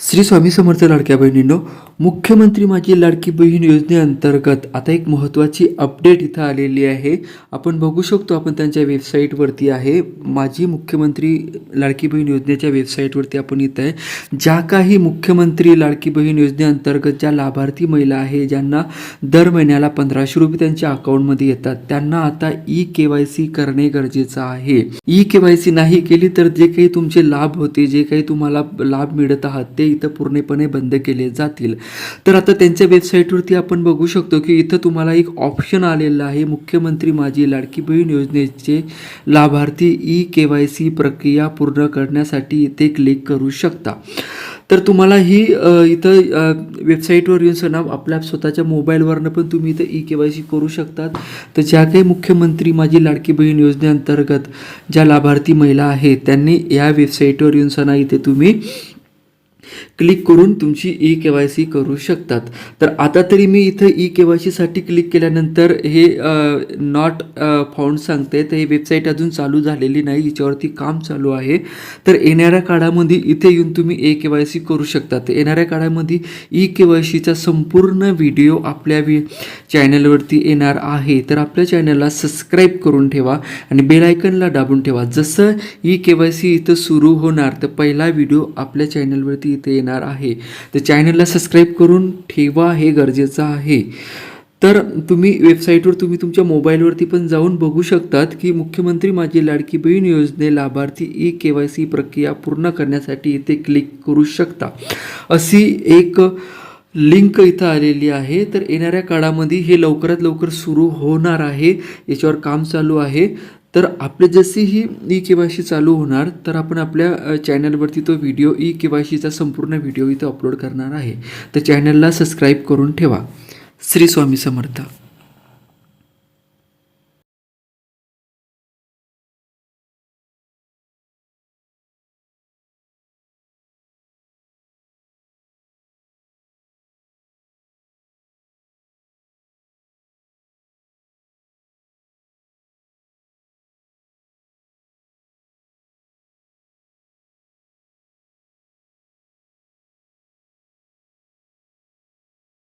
श्री स्वामी समर्थ लाडक्या बहिणींनो मुख्यमंत्री माझी लाडकी बहीण योजनेअंतर्गत आता एक महत्त्वाची अपडेट इथं आलेली आहे. आपण बघू शकतो आपण त्यांच्या वेबसाईटवरती आहे. माझी मुख्यमंत्री लाडकी बहीण योजनेच्या वेबसाईटवरती आपण इथं आहे. ज्या काही मुख्यमंत्री लाडकी बहीण योजनेअंतर्गत ज्या लाभार्थी महिला आहे ज्यांना दर महिन्याला पंधराशे रुपये त्यांच्या अकाउंटमध्ये येतात त्यांना आता ई के वाय सी करणे गरजेचं आहे. ई के वाय सी नाही केली तर जे काही तुमचे लाभ होते जे काही तुम्हाला लाभ मिळत आहात ते इथं पूर्णपणे बंद केले जातील. तर आता त्यांच्या वेबसाईटवरती आपण बघू शकतो की इथं तुम्हाला एक ऑप्शन आलेलं आहे. मुख्यमंत्री माझी लाडकी बहीण योजनेचे लाभार्थी ई के वाय सी प्रक्रिया पूर्ण करण्यासाठी इथे क्लिक करू शकता. तर तुम्हाला ही इथं वेबसाईटवर येऊन सना आपल्या स्वतःच्या मोबाईलवरनं पण तुम्ही इथं ई के वाय सी करू शकतात. तर ज्या काही मुख्यमंत्री माझी लाडकी बहीण योजनेअंतर्गत ज्या लाभार्थी महिला आहेत त्यांनी या वेबसाईटवर येऊन सना इथे तुम्ही क्लिक करून तुमची ई के वाय सी करू शकतात. तर आता तरी मी इथं ई के वाय सीसाठी क्लिक केल्यानंतर हे नॉट फाउंड सांगते तर हे वेबसाईट अजून चालू झालेली नाही याच्यावरती काम चालू आहे. तर येणाऱ्या काळामध्ये इथे येऊन तुम्ही ए के वाय सी करू शकता. तर येणाऱ्या काळामध्ये ई के वाय सीचा संपूर्ण व्हिडिओ आपल्या वि चॅनलवरती येणार आहे. तर आपल्या चॅनलला सबस्क्राईब करून ठेवा आणि बेलायकनला दाबून ठेवा. जसं ई के वाय सी इथं सुरू होणार तर पहिला व्हिडिओ आपल्या चॅनलवरती इथे येणार आहे. तर चॅनलला सबस्क्राईब करून ठेवा हे गरजेचं आहे. तर तुम्ही वेबसाईटवर तुम्ही तुमच्या मोबाईलवरती पण जाऊन बघू शकतात की मुख्यमंत्री माझी लाडकी बहीण योजने लाभार्थी ई के वाय सी प्रक्रिया पूर्ण करण्यासाठी इथे क्लिक करू शकता. अशी एक लिंक इथं आलेली आहे. तर येणाऱ्या काळामध्ये हे लवकरात लवकर सुरू होणार आहे. याच्यावर काम चालू आहे. तर आपले जशी ही ई के वाय सी चालू होणार तर आपण आपल्या चॅनलवरती तो व्हिडिओ ई के वाय सीचा संपूर्ण व्हिडिओ इथं अपलोड करणार आहे. तर चॅनलला सबस्क्राईब करून ठेवा. श्री स्वामी समर्थ.